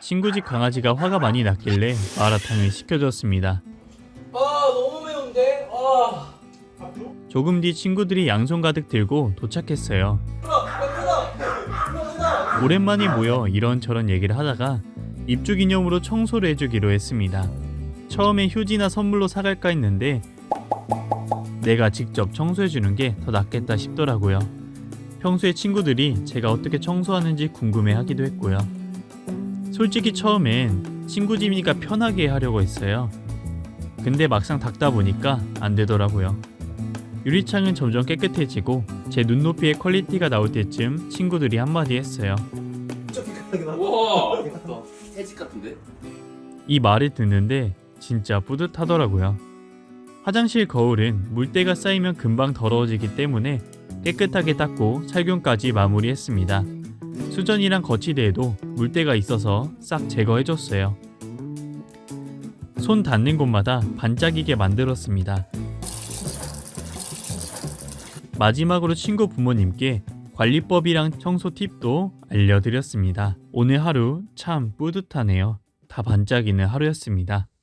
친구 집 강아지가 화가 많이 났길래 마라탕을 시켜줬습니다. 아 너무 매운데? 아 조금 뒤 친구들이 양손 가득 들고 도착했어요. 오랜만에 모여 이런저런 얘기를 하다가 입주 기념으로 청소를 해주기로 했습니다. 처음에 휴지나 선물로 사갈까 했는데 내가 직접 청소해주는 게 더 낫겠다 싶더라고요. 평소에 친구들이 제가 어떻게 청소하는지 궁금해 하기도 했고요. 솔직히 처음엔 친구 집이니까 편하게 하려고 했어요. 근데 막상 닦다 보니까 안 되더라고요. 유리창은 점점 깨끗해지고 제 눈높이의 퀄리티가 나올 때쯤 친구들이 한마디 했어요. 예쁘다 새집 같은데? 이 말을 듣는데 진짜 뿌듯하더라고요. 화장실 거울은 물때가 쌓이면 금방 더러워지기 때문에 깨끗하게 닦고 살균까지 마무리했습니다. 수전이랑 거치대에도 물때가 있어서 싹 제거해줬어요. 손 닿는 곳마다 반짝이게 만들었습니다. 마지막으로 친구 부모님께 관리법이랑 청소 팁도 알려드렸습니다. 오늘 하루 참 뿌듯하네요. 다 반짝이는 하루였습니다.